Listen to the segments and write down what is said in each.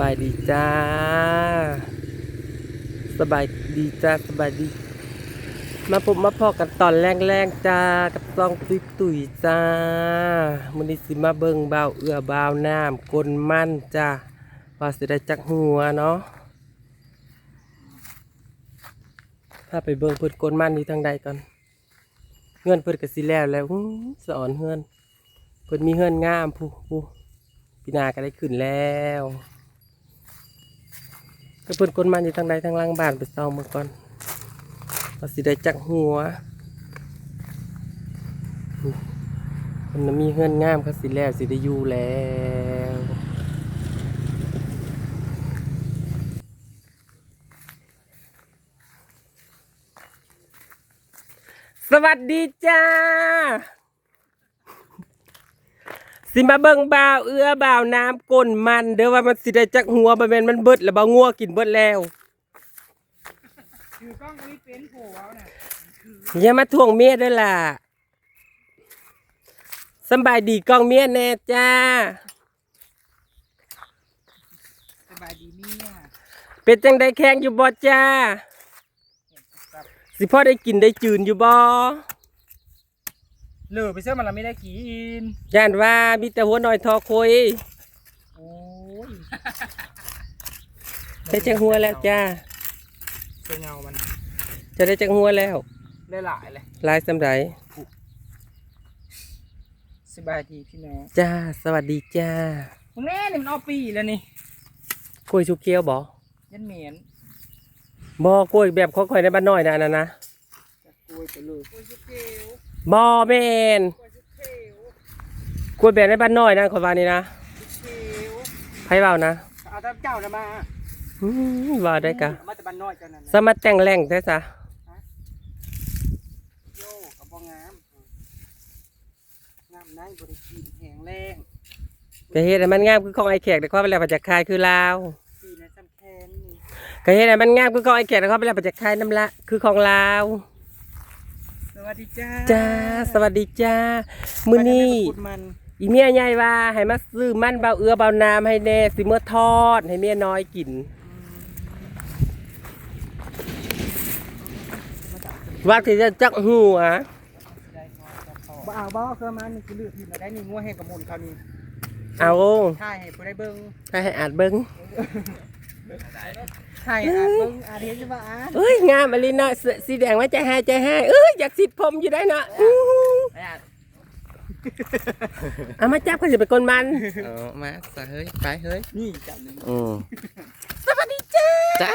บายดีจ้า สบายดีจ้าสบายดี มาพบมาพอกันตอนแรงๆจ้า กับซองตุยตุยจ้ามื้อนี้สิมาเบิ่งเบาเอือบาวน้ำกลมันจ้าว่าสิได้จักหัวเนาะถ้าไปเบิ่งเพิ่นกลมันอยู่ทางใดก่อนเฮือนเพิ่นก็สิแล้วแล้วสอนเฮือนเพิ่นมีเฮือนงามผู้ผู้พี่นาก็ได้ขึ้นแล้ว เพิ่นกลมันอยู่ทางใดทางล่างบ้านไปซองเมื่อก่อนเราสิได้จักหัวมันมีเฮือนงามเขาสิแล้วสิได้อยู่แล้วสวัสดีจ้า สิมาเบิ่งบ่าวเอื้อบ่าวน้ำก้นมันเด้อว่ามันสิได้จักหัวบ่แม่นมันเบิดแล้วบ่งัวกินเบิดแล้วคือกล้องก็ไม่เป็นโผล่เอาน่ะอย่ามาทวงเมียด้วยล่ะสำบายดีกองเมียแน่จ้าสบายดีเนี่ยเป็นจังได้แข้งอยู่บ่จ้าสิพ่อได้กินได้จืนอยู่บ่ เหลือไปเสื้อมันเราไม่ได้กินย่านว่ามีแต่หัวหน่อยทอคุยโอ้ยได้จังหัวแล้วจ้าเป็นเงามันจะได้จังหัวแล้วได้หลายเลยหลายสำไรสบายดีพี่น้องจ้าสวัสดีจ้ามึงแน่นี่มันเอาปีแล้วนี่กล้วยชุกเกียวบ่ยันเหม็นบ่กล้วยแบบของข่อยในบ้านน้อยนะอันนั้นนะจะกล้วยไปเลยกล้วยชุบเกลบ่แม่นกล้ว ยชุบเกลกล้วยแบบในบ้านน้อยนะข่อยว่านี่นะชุบเกลไผเว้านะเอาแต่เจ้านะมาอืมว่าได้กะมาแต่บ้านน้อยเจ้านั่นสมาแต่งแรงแท้ซะโย่กับบ่งามงามนั่งบริกีแหงแรงก็เฮ็ดให้มันงามคือของไอ้แขกแต่ความเป็นแล้วประจักษ์คายคือลาวปีนะจำแคนนี่ก็เฮ็ดให้มันงามคือของไอ้แขกแต่ความเป็นแล้วประจักษ์คายน้ำละคือของลาวส วัสดีจ้าจ้าสวัสดีจ้ามื้อนี้ไปไหมันอีเมียใหญ่ว่าให้มาซื้อมันเบาเอือเบาน้ำให้แน่สิเมื่อทอดให้เมียน้อยกินว่าที่จะจักหัวบ่เอาบ่เคยมานี่คือเลือกที่มาได้นี่งัวแห้งกับมูลเขานี่เอาถ่ายให้ผู้ได้เบิ่งให้ให้อาดเบิ้งถ่าย ให้อ่านเบิ่งอ่านเห็นจะว่าอ่านเอ้ยงามอลินะเสื้อสีแดงว่าใจหายใจหายเอ้ยอยากสิทธิ์ผมอยู่ได้เนาะอื้อหืออ่านเอามาจับก็สิเป็นคนมัน เออมาซะเฮ้ยไปเฮ้ยนี่จับหนึ่งอืมสวัสดีจ้าจ้า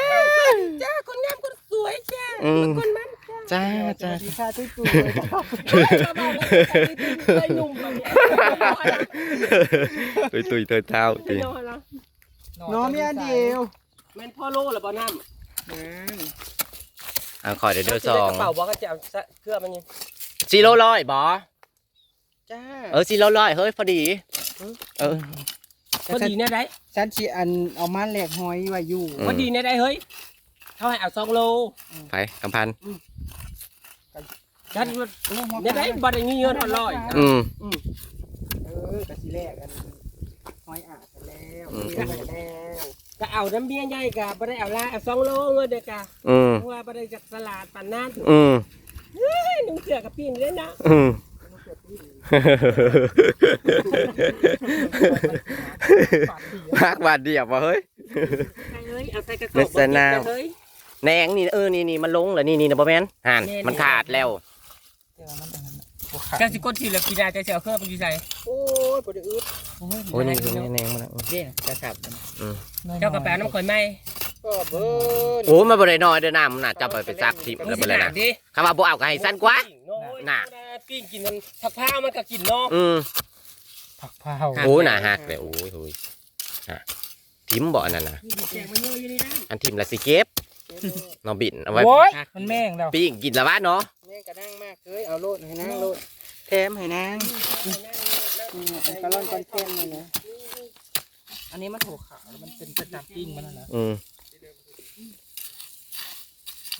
จ้าคนงามคนสวยจ้าอืมคนมันจ้าจ้าสจ้าวัสดีค่ะตุ้ยตุ้ยเลยครับเฮ้ยมาบอกว่าไอ้หนุ่มแบบนี้ตุยตุยเตยเท้าไปตีนอนแล้วน้องมีอันเดียว แม่นพ่อโลหรือบ่น้ำอืมอะขอเดี๋ยวเดือสองกระเป๋าบอกก็จะเอาเครื่องมันยังซีโร่ร้อยบอจ้า เออซีโร่ร้อยเฮ้ยพอดีเออพอดีเนี่ยได้ฉันชีอันเอามาแหลกหอยไว้อยู่อืมพอดีเนี่ยได้เฮ้ยเท่าให้เอาสองโลไปกำพัน ฉันเนี่ยได้บ่ได้เงินอร่อยอืมอืม เออกะสิแลกอันหอยอาดไปแล้วอืมเลี้ยงไปแล้วก็ เอาน้ำเบี้ยใหญ่กะบ่ได้เอาละเอาสองโลเงินเด็กกะอืมเพราะว่าบ่ได้จากตลาดปานนั้นอืมเฮ้ยนุ่งเสื้อกับปีนเลยนะอืมมากบาทเดียววะเฮ้ยใช่เฮ้ยเอาใส่กระสอบเม็ดสะนาวเฮ้ยแหนงนี่เออนี่นี่มันลงเหรอนี่นี่นะบอแมนหันแน่ๆมันขาดแล้ว เดี๋ยวมันจะหันโอ้ขา ดจังสิกดทีละกีฬาจะเสียเครื่องไปอยู่ใส่โอ้ยบ่ได้อึดโอ้ยนี่คือแหนงมันอะเด้จะขับเจ้ากระแปน้ำข่อยไหมก็เบิ้ลโอ้ยมาบริน้อยเด้อน้ำมันน่ะจะไปไปซักทิพย์แล้วไปเลยนะดิคำว่าบ่เอาก็ให้สั้นกว่าน่ะปิ้งกินมันผักผ้ามันก็กินเนาะอืมผักเผาโอ้ยน่าหักเลยโอ้ยโอ้ยฮะทิมบ่อันนั้นนะแจกมันเยอะอยู่นี่นะอันทิมละสิเก็บ น้องบินเอาไว้โอ้ยมันแม่งแล้วปิ้งกินละวะเนาะแม่งกระนั่งมากเอ้ยเอาโลดให้นางโลดแถมให้นางอืมอันกะล่อนก้อนแก้มเลยนะอันนี้มันโถขาวมันเป็นประจับปิ้งมันน่ะนะอืม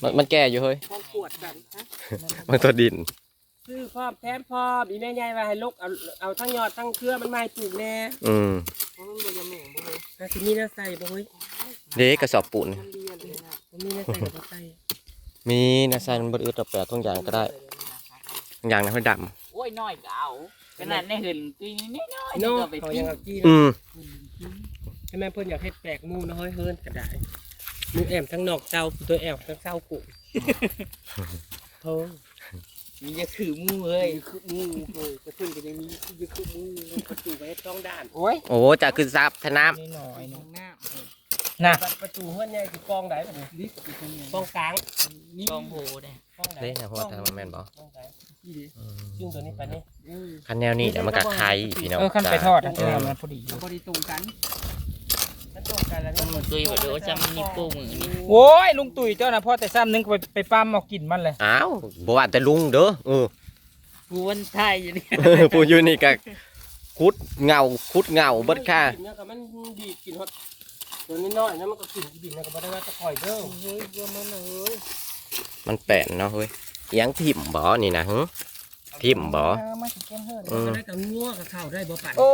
มันมันแก่อยู่เฮ้ยความปวดแบบฮะมันตัวดินซื้อพร้อมแถมพร้อมอีแม่ใหญ่ว่าให้ลกเอาเอาทั้งยอดทั้งเครือมันมาให้ปลูกแน่อืมเพราะมันบ่ยาแม่งบ่เลยน่าสิมีน่าใส่บ่เฮ้ยเด็กกระสอบปูน มันเรียนเลยนะบ่มีน่าใส่กับบ่ใส่มีนะซันบดอืดต่อแปดทุกอย่างก็ได้ทุกอย่างนะเขาดโอ้ยน้อยก็เอาขนาดในหื่นตีนี่น้อยๆเนาะก็ไปเขาทิ้ยังงเอากี้ำอืเนาะมใช่ไหมเพิ่นอยากเฮ็ดแปลกหมู่เนาะเฮ้ยเฮินก็ได้หมูแอมทั้งนอกเจ้าตัวแอมทั้งเจ้ากูโธ่มีจะคือมือเอ้ยคือหมูเฮ้ยกระทุ่นก็ยังมีอยู่คือหมูประตูไว้ต้องด้านโอ้ยโอ้จะคือซับทน้นี่หน่อยนึงน้ น่ะประตูเฮือนใหญ่คือกองใดบัดนี้ำนี่คือคนนี้กองกลางกองโบเนี่ยกองใดำเด้นะหัวทำแมนบอกองใดซึ่งตัวนี้ไปนี่คันแนวนี้เดี๋ยวมันกัไข่พี่น้องเออขั้นไปทอดอะเออมันพอดีพอดีตรงกันมันตรงกันแล้วมันตุยว่าเดี๋ยวจะมีปูมือนี่โอ้ยลุงตุ๋ยเจ้าน่ะพ่อแต่ซ้ำนึงก็ไปไปปั้มเอากินมันเลยอ้าวบว่าแต่ลุงเด้อเออปูวันไทยอยู่นี่ผู้อยู่นี่ก็คุดเงาคุดเงาเบิดค่ะกินเนี่ยก็มันดีกินฮอต ตัวนี้น้อยนะมันก็กินกินนะก็บ่ได้ว่าจะคอยเด้อเฮ้ยเยอะมันเอ้ยมันแปลนเนาะเฮ้ยเอียงทิ่มบ่นี่นะหึทิ่มบ่มาสิแกงเฮิร์นเออก็ได้กับงัวกับข้าวได้บ่ปานโอ้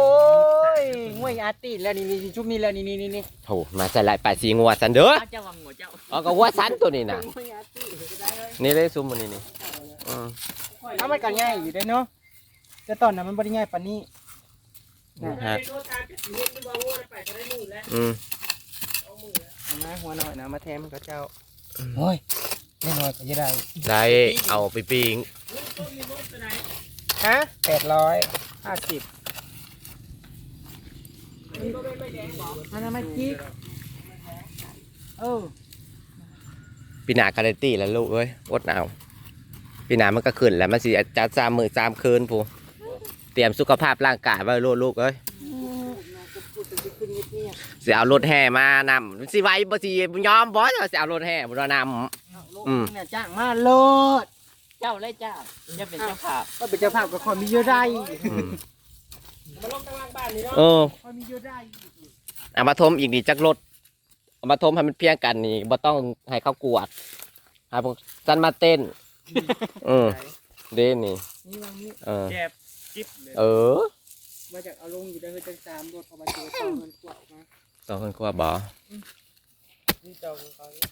ยงวยอาร์ตีแล้วนี่นี่ชุบนี่แล้วนี่นี่นี่นี่โหมาใส่ลายปลายสีงัวสันเด้อเอาเจ้าวังหัวเจ้าอ๋อก็ว่าสันตัวนี้นะงวยอาร์ตีก็ได้เลยนี่เลยซุ่มมันนี่นี่อืมเอามันก็ง่ายอยู่ได้เนาะแต่ตอนนั้นมันบ่ได้ง่ายปานนี้ฮะโดนการปิดเงินที่ว่างัวได้ไปก็ได้นู่นแล้วอืม เอามาหัวหน่อยนะมาแทนมันก็เจ้าโอ้ยแน่นอนก็จะได้ได้เอาไปปิ้งฮะแปดร้อยห้าสิบมันทำไมจิ๊กเออปีหนาการันตีแล้วลูกเอ้ยอดเอาปีหนามันก็ขึ้นแล้วมันสิจัดสามมือสามคืนผู้เตรียมสุขภาพร่างกายไว้ลูกลูกเอ้ย สิเอารถแห่มานำสิไว้บ่สิยอมบ่จะสิเอารถแห่บ่นำอืมเนี่ยจ้างมาโลด เจ้าเลยเจ้าจะเป็นเจ้าภาพก็เป็นเจ้าภาพกับความมีเยอะได้อืมมาลงกลางบ้านนี่เนาะเออความมีเยอะได้เอามาทมอีกดีจักรถเอามาทมให้มันเพียงกันนี่บ่ต้องให้เขากวดให้พวกสันมาเต้นเออเด้นี่นี่วางนี่เออแจ็บจิ๊บเลยเออมาจากเอาลงอยู่ได้เฮ้ยจังสามรถพอมาเจอต่อเงินกว่ามา ต้องคนกลัวบ่นี่เจ้าของเขาเนี่ย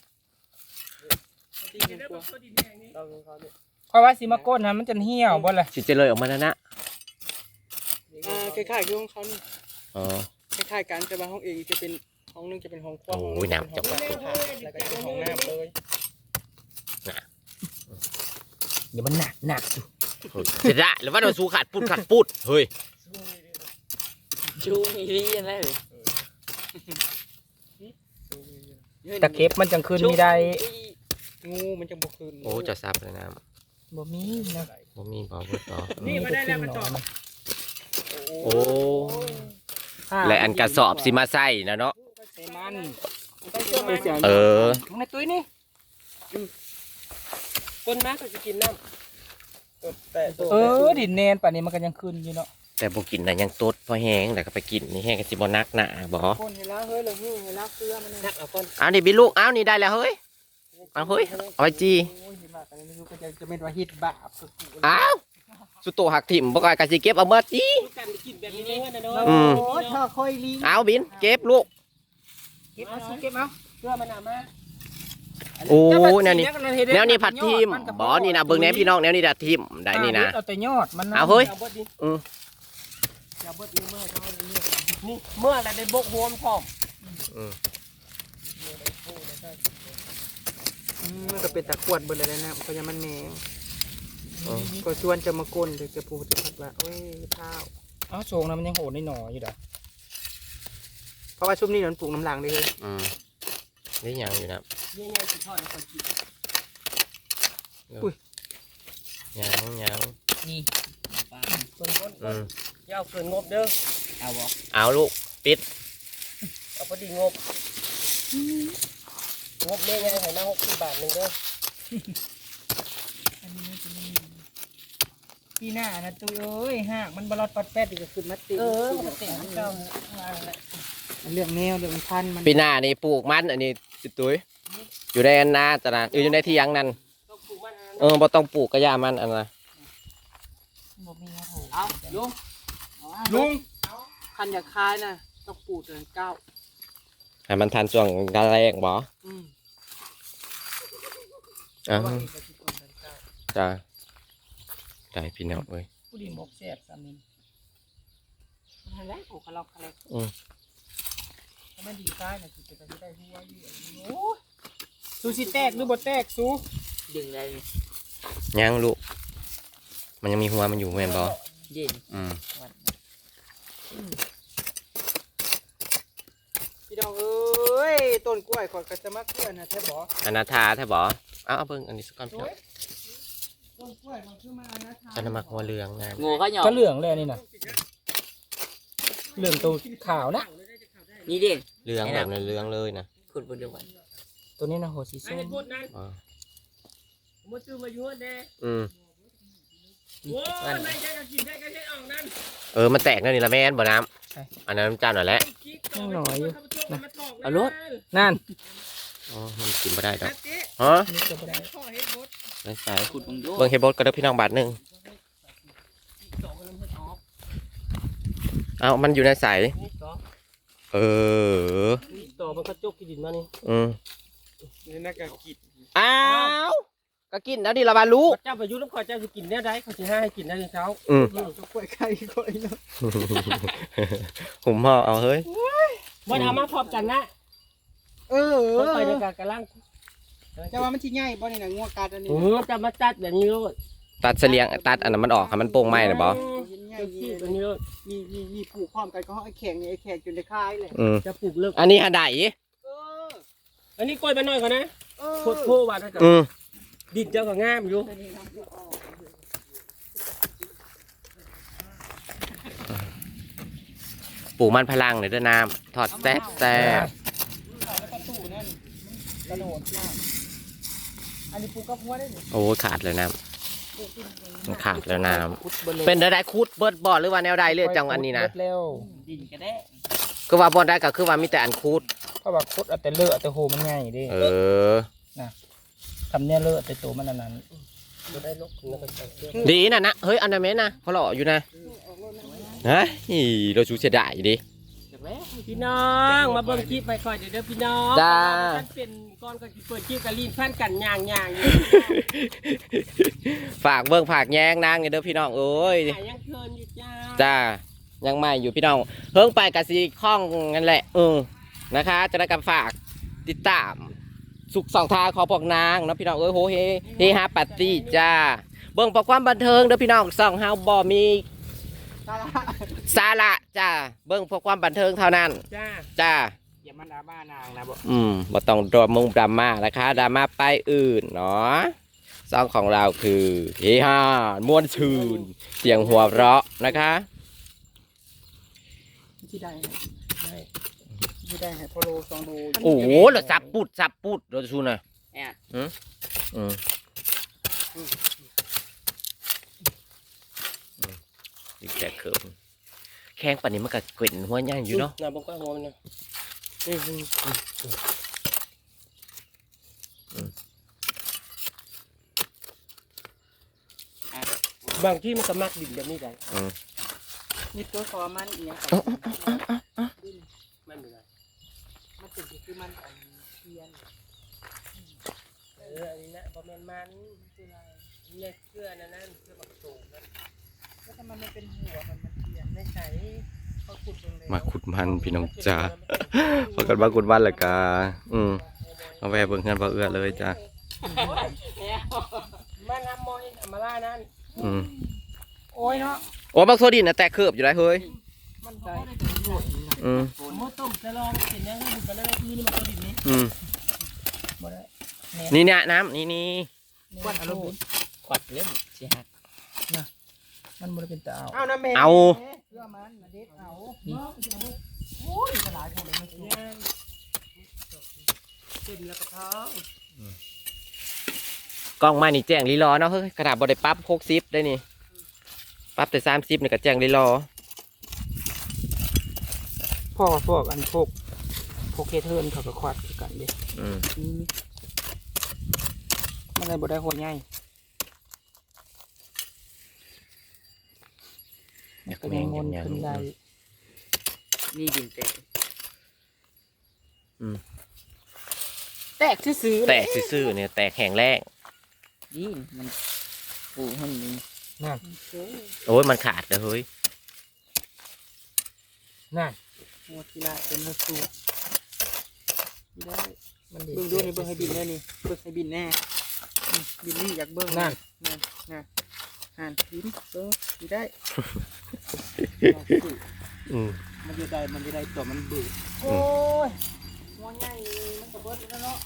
ดีนะบ่เขาดีแห้งนี่เจ้าของเขาเนี่ยคอยว่าสิมาก้นนะมันจะเหี่ยวบ่ล่ะสิเจเลยออกมาแล้วนะอ่าคล้ายๆที่ของเขานี่อ๋อคล้ายๆกันแต่ว่าห้องเองจะเป็นห้องนึงจะเป็นห้องครัวโอ้ห้องยนึงน้ำจับจะเป็นห้องถ่านแล้วก็จะเป็นห้องน้ำเลยเดี๋ยวมันหนักหนักเสร็จละหรือว่าโดนสูขาดปุดขาดปุดเฮ้ยชูมีรีอะไรเลย ตะเข็บมันจังคืนไม่ได้ชูงูมันจังบ่คืนโอ้จะซับเลยนะบ่มีนะบ่มีบ่บ่ต่อนี่มาได้แล้วมาจอดโอ้และอันกระสอบสิมาใส่นะเนาะใส่มันเออมึงในตุ้ยนี่คนมากก็จะกินน้ำแต่เออดินแนนป่านนี้มันก็ยังคืนอยู่เนาะ แต่บ่กินน่ะยังตดพอแห้งแต่ก็ไปกินนี่แห้งก็สิบ่นักหนาบ่คนเห็นแล้วเฮ้ยเลยเฮ้ยเห็นแล้วเสื้อมันนักเอาก่อนเอานี่บิลูกเอานี่ได้แล้วเฮ้ยเอาเฮ้ยเอาไว้จีโอ้ยเห็นว่าแต่ไม่รู้ก็จะจะเป็นว่าฮิตบาปก็กูอ้าวสุโตหักถิ่มบ่กล้าก็สิเก็บเอาเมื่อจีกันกินแบบนี้เงินนะเนาะอืมโอ้ยเธอคอยลิงเอาบินเก็บลูกเก็บเอาสิเก็บเอาเพื่อมันหนามาโอ้แนวนี้แนวนี้ผัดทิมบ่นี่นะเบิ่งแนวพี่น้องแนวนี้ดัดทิมได้นี่นะเอาแต่ยอดมันนะเอาเฮ้ย เอาบดดิอืมเอาบดนี่เมื่อเขาเลือกนี่เมื่ออะไรได้บกโฮมพร้อมอืมอืมมันก็เป็นตะกรวดเบนเลยนะก็ยังมันแมงอ๋อก็ชวนจะมาก้นเดี๋ยวจะพูดจะพัดว่าโอ้ยเท้าอ้าวโชงนะมันยังโหดในหน่ออยู่ด่ะเพราะว่าช่วงนี้มันปลูกน้ำหลังเลยอืมนี่ยังอยู่นะนี่ไงสิทอดให้คนกินยังยังนี่ปลาคนคน อืมยาวเกินงบเด้อเอาบอกเอาลูก ปิด เอาพอดีงบ งบเนี่ยยังให้มาหกสิบบาทหนึ่งเด้อปีหน้านะตุ้ยเอ้ยหากมันบลอดปัดแป๊ดอีกก็ขึ้นมาติเออมันก็เต็มเก่ามาแล้วเรื่องแนวเรื่องพันธุ์มันปีหน้านี่ปลูกมันอันนี้จิตตุ้ยอยู่ในอันนาตะนะเอออยู่ในที่ยังนั่นต้องปลูกมันอันนั้นเออบ่ต้องปลูกกระยามันอันนะบ่มีนะโหเอาลุง ลุงคันอยากคายนะต้องปลูกเดือนเก้าให้มันทันช่วงกาแรงบ่อืมอ้าวว่าอีกอาทิตย์ก่อนเดือนเก้าจ้าได้พี่น้องเอ้ยผู้ดีหมกแซ่บสามีมันอะไรโอ้คาราคาราอืมถ้ามันดีซ้ายนะจิตจะได้หัวอยู่อันนี้โอ้ยซูชิแตกหรือบ่แตกซูดึงเลยยังลูกมันยังมีหัวมันอยู่แม่นบ่เย็นอืมวัน พี่น้องเอ้ยต้นกล้วยขอยก็จะมากล้วยนะแท้บ่อนาถาแท้บ่เอาเอาเบิ่งอันนี้สักก่อนพี่น้องต้นกล้วยมันคือมานะอันนั้นมักหัวเหลืองนะงูเขาหยอกก็เหลืองเลยนี่นะเหลืองตัวขาวนะนี่เด่นเหลืองแบบในเหลืองเลยนะขุดบนเดียวกันตัวนี้นะหัวสีส้มอ๋อมาซื้อมาอยู่แน่อืม มันไม่ใช่ก็กินได้ก็ใช่ออกนั่นเออ มันแตกนั่นนี่ละแม่นบ่น้ำอันนั้นน้ำจานหน่อยแหละยังหน่อยอยู่เอารถ นั่นอ๋อ มันกินบ่ได้ดอกฮะนี่ก็บ่ได้ไม่ใส่ขุดบนด้วยเบิ่งเฮดบดก็ได้พี่น้องบาทหนึงเอามันอยู่ในใสนี่ต่อเออ นี่ต่อมันก็จกกินดินมานี่อืมนี่น่าจะกินอ้าว ก็กินแล้วดิละบาลูกเจ้าไปอยุ่น้ำขอเจ้าจะกินแน่ได้เขาจะให้ให้กินได้ในเช้าอืม ก็กล้วยไข่กล้วยเนาะหุ่มห่อเอาเฮ้ย วันเอามาพร้อมกันนะเออคนไปในการกำลังจะว่ามันที่ง่ายบ่นี่นะงัวกัดอันนี้โอ้โหจะมาตัดแบบนี้เลยตัดเสลียงตัดอันนั้นมันออกให้มันโป่งไหมนะบอเห็นง่ายจะนี่ขี้แบบนี้เลยมีมีมีปลูกพร้อมกันก็เอาไอ้แข็งนี่ไอ้แข็งจนได้คายเลยอืมจะปลูกเลิกอันนี้หาไดเอออันนี้กล้วยไปหน่อยก่อนนะเออโคตรโคว่าได้กับอืม ดินเจ้าก็งามอยู่ปลูกมันพลังเลยเด้วยน้ำถอดแซ่บแซ่บแล้วประตูนั่นกระโดดมากอันนี้ปลูกกับหัวได้นี่โอ้ขาดเลยน้ำมันขาดแล้วน้ขุดบิ่งลยำเป็นได้คุดเบิดบอดหรือว่าแนวใดเลือจังอันนี้นะเร็วดินก็ได้คือว่าบอดได้ก็คือว่ามีแต่อันคุด เพราะว่าขุดเอาแต่เลอะเอาแต่โหมันง่ายดิเออ ทำเนี่ยเลอะแต่ตัวมันอันนั้นจะได้ลกแล้วก็ใส่เสื้อดีน่ะนะเฮ้ยอันนั้นเมนนะเขาหล่ออยู่นะฮะอีเราชูเสียดายดิพี่น้องมาเบิ่งคลิปไปก่อนเดี๋ยวเด้อพี่น้องจ้าท่านเป็นก้อนก็สิเปิดคลิปกับลีนฟันกันย่างย่างอยู่ฝากเบิ่งฝากแย้งนางเด้อพี่น้องเอ้ยหายังเคินอยู่จ้าจ้ายังไม่อยู่พี่น้องเพิ่งไปกับสีข้องนั่นแหละเออนะคะจะได้กับฝากติดตาม สุขสองทางของพวกนางเนาะพี่น้องเอ้ยโหเฮเฮฮาปาร์ตี้จ้าเบิ่งประความบันเทิงเด้อพี่น้องสองเฮาบ่มีสาระจ้าเบิ่งเพราะความบันเทิงเท่านั้น จ้าจ้าอย่ามันดราม่านางนะบอกอืมบ่ต้องดรามุงดราม่านะคะดราม่าไปอื่นเนาะซองของเราคือเฮฮามวนชื่น เสียงหัวเราะนะคะ ที่ได้ได้ ที่ได้ให้พอโลสองโลโอ้โหเราสับปุดสับปุดเราชูหน่อยแอบอืมอืมอีกแต่เขิมแข้งปันนี้มันก็เกล็นหัวย่างอยู่เนาะน่าบอกว่าหัวมันนะอืมอืมอืมบางที่มันก็มักดินแบบนี้ได้อืมนี่ตัวคอมันอีกอย่างมันเป็นไร มันเป็นคือมันอันเทียน เอออันนี้นะบะแมนมันคืออะไรเนี่ยเสื้อนั่นนั่นเสื้อบักโตกนั่นแล้วทำไมมันเป็นหัวมันมันเทียนได้ใช้เขาขุดลงเลยมาขุดมันพี่น้องจ้าพากันมาขุดมันและกาอืมเอาแวะเบิ่งกันบ่เอื้อเลยจ้ามันทำมอยอามาล่านั่นอืมโอ้ยเนาะโอ้บักโซดินน่ะแตกเคือบอยู่ได้เฮ้ยมันใจ อืมเมื่อต้มจะลองเห็นยังไงบุกกันได้คือนี่มันตัวดิบนี้อืมบ่ได้นี่เนี่ยน้ำนี่นี่ควัดอารมณ์ขวัดเล่มสิฮักมันบ่ได้เป็นตาเอาเอานะแม่เอาเพื่อมันมาเด็ดเอาโอ้ยขนาดคนเลยมันสูงเต็มแล้วกระเพาะกล้องมานี่แจ้งลีลอเนาะเฮ้ยกระดาษบอได้ปรั๊บหกสิบได้นี่ปรั๊บแต่สามสิบนี่ก็แจ้งลีลอพ่ อพวกอันพวกพวกเคเทิร์นเขาก็ควัดคือกันเด้อืมอืมมันเลยบ่ได้หัวใหญ่อยากก็แมยังงงนยังขึ้นได้นี่ดินแตกอืมแตกซื้อๆแตกซื่อๆเนี่ยแตกแห้งแรงนี่มันปูให้นี่นั่นโอ้ยมันขาดเลยเฮ้ยนั่น โมทีละเป็นโมซูได้มันเบิ่งดูนี่เบิ่งให้บินแน่นี่เบิ่งให้บินแน่อืมบินนี่อยากเบิ่งนั่นนั่นนั่นหันบินเบิ่งดีได้อืมมันจะได้มันจะได้ตัวมันเบื่อโอ้ยหัวใหญ่มันก็เบิดแล้วเนาะ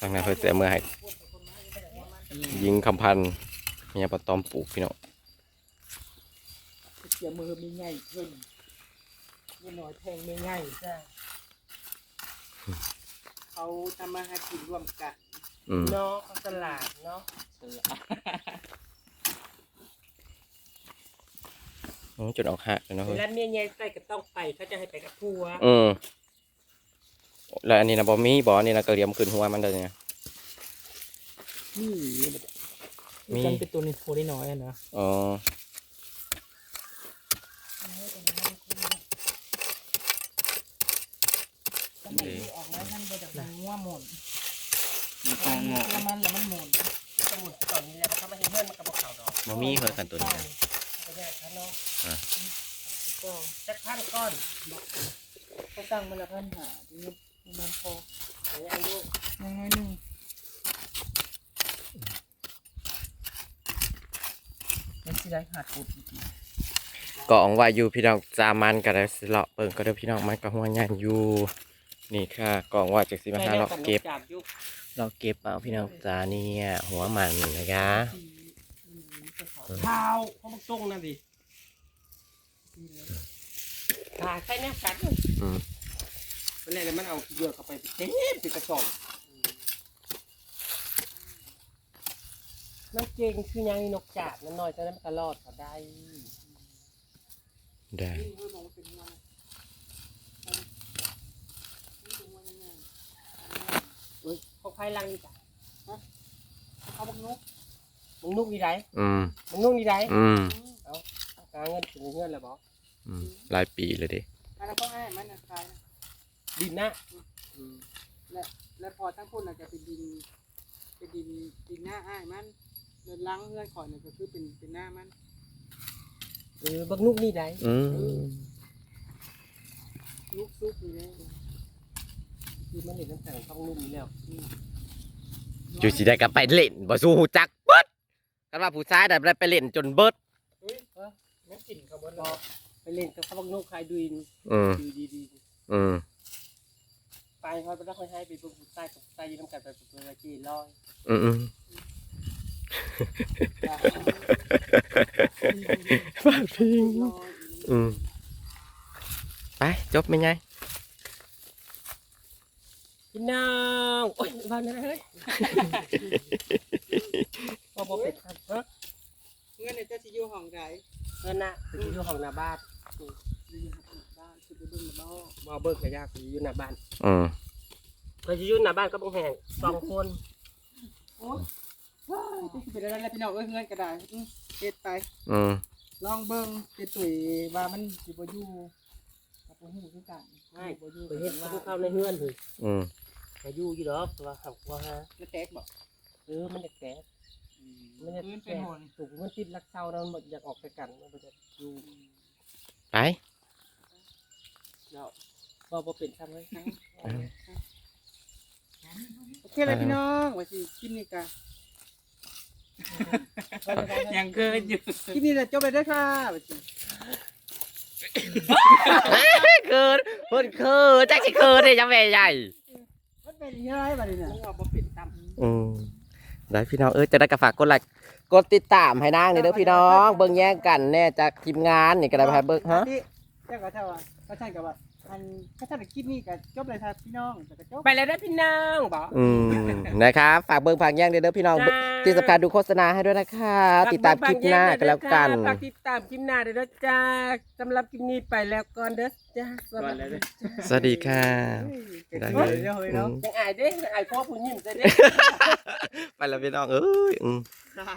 ทางนั้นเพิ่นจะเอามื่อให้ยิงคำพันเมียปะตอมปลูกพี่น้อง เสียมือมีใหญ่ขึ้นมีหน่อยแทงไม่ง่ายจ้าเขาทำมาหากินร่วมกันอืมเนาะเขาตลาดเนาะโอ้ยจนออกหักเลยเนาะเวเฮ้ยลาเมียใหญ่ใส่ก็ต้องไปเขาจะให้ไปกับผัวอืมแล้วอันนี้นะบอมีบอนี่นะกระเหลียมขึ้นหัวมันเลยเนี่ย นี่มีมันเป็นตัวนี้โทได้น้อยอะนะอ๋อออกมาท่านไป จากหัวหมุนมันตางงอกแล้วมันแล้วมันหมุนสมุนตอนนี้แล้วเขามาเห็นเพื่อนมันกระบอกข่าวดอกบอมีเฮ้ยกันตัวนี้นะเขาแยกเขาเนาะอะก็จักพันก้อนก็ตั้งมาละพันหาทีนี้มันพออย่างนี้อายุน้อยๆหนึ่งมันสิได้ขาดปุดกองว่าอยู่พี่น้องจามันก็ได้สิเลาะเปิ่งก็เด้อพี่น้องมันก็หัวใหญ่อยู่ นี่ค่ะกองว่าจากสิมาหาเลาะเก็บจับยุกเราเก็บเอาพี่น้องจาเนี่ยหัวมันนะคะเท้าเขาบอกตรงนั่นดิขาใช่เนี่ยกัดอืมเป็นไรแล้วมันเอาเยอะเข้าไปเต็มติดกระสอบมันเก่งคือยังนกจาบนั่นน้อยแต่นั้นมันก็รอดเขาได้ได้ เฮ้ยเขาพายลังนี่จ้ะเขาบอกนกมึงนุ่งดีไรอืมมึงนุ่งดีไรอืมหาเงินถึงเงินแล้วบอกอืมหลายปีเลยดิอันนั้นก็ให้มันนะคายนะดินนะแล้วพอทั้งพุ่นอาจจะเป็นดิน เป็นดินดินหน้าอ้ายมันเดินล้างเงื่อนข่อยเนี่ยก็คือเป็นเป็นหน้ามันเออบักนุ่งนี่ไรอืม ลูกซุกนี่เลย คือมันเห็นน้ำแต่งต้องนุ่มนี่แล้วอยู่สิได้กลับไปเล่นบ่สู้หูจักเบิดกันว่าผู้ชายได้ไปเล่นจนเบิดงั้นกลิ่นเขาบนบอกไปเล่นกับเขาบักนุ่งคลายดุยนอืมดูดีดีอืมไปเขาไปรักคนให้ไปเบิ่งผู้ใต้กับผู้ใต้ยืนน้ำกันไปเป็นตัวละกี่ร้อยอืมอืมบ้าพิงอืมไปจบไหมไง พี่น้องโอ้ยบ้านนั้นเฮ้ยพอบอกเป็นครับเฮ้ยเงื่อนเนี่ยจะสิอยู่ห้องใดเพื่อนน่ะไปอยู่ห้องหน้าบ้านอยู่ห้องบ้านคือไปเบิ่งมาบ้านบ่เบิกกระยากไปอยู่หน้าบ้านอืมไปอยู่หน้าบ้านก็บังแหงสองคนว้าวจะสิเป็นอะไรแล้วพี่น้องเอ้ยเงื่อนก็ได้อื้อเฮ็ดไปอืมลองเบิ่งเป็นตุ๋ยว่ามันสิบ่อยู่กับบ่ฮู้คือกันใช่บ่อยู่ไปเห็นเขาเข้าในเฮือนเลยอืม ไปอยู่อยู่ดอกแต่ว่าหักว่าฮะแล้วแตกบ่เออมันจะแก่มันจะพื้นเป็แก่นหนถูกมันติดรักเศร้าแล้วมันอยากออกไปกันมันจะอยู่ไปแล้วบ่บ่เป็นทำไงโอเคเลยพี่น้องว่าสิคลิปนี้ก็ยังเกินอยู่คลิปนี้แหละจบเลยเด้อค่ะว่าสิเกินเพิ่นเคินจักสิเคินได้จังแม่ใหญ่มัน เป็นยังไงบัดนี้น่ะมันว่าบ่เป็นตามอืมได้พี่น้องเอ้ยจะได้กระฝากกดไลค์กดติดตามให้นางนี่เด้อพี่น้อง เบิ่งแย่งกันแน่จากทีมงานนี่ก็ได้ไปเบิ่งฮะ เจ้าก็เท่าว่าก็ใช่กับว่า อันก็ถ้าคลิปนี้ก็จบเลยครับพี่น้องแต่ก็จบ ไปแล้วนะพี่น้องบอก อืมนะครับฝากเบิ่งฝากแย่งเด้อพี่น้องจ้า ที่สำคัญดูโฆษณาให้ด้วยนะคะ ติดตามคลิปหน้ากันแล้วกัน ฝากติดตามคลิปหน้าด้วยนะจ้าสำหรับคลิปนี้ไปแล้วก่อนเด้อจ้าสวัสดีจ้าสวัสดีค่ะได้ได้เลเลยยเนาะอืมยังอายเด้ยังอายพ่อผู้หญิงซะเด้ ไปแล้วพี่น้องเอ้ยอืมฮ่า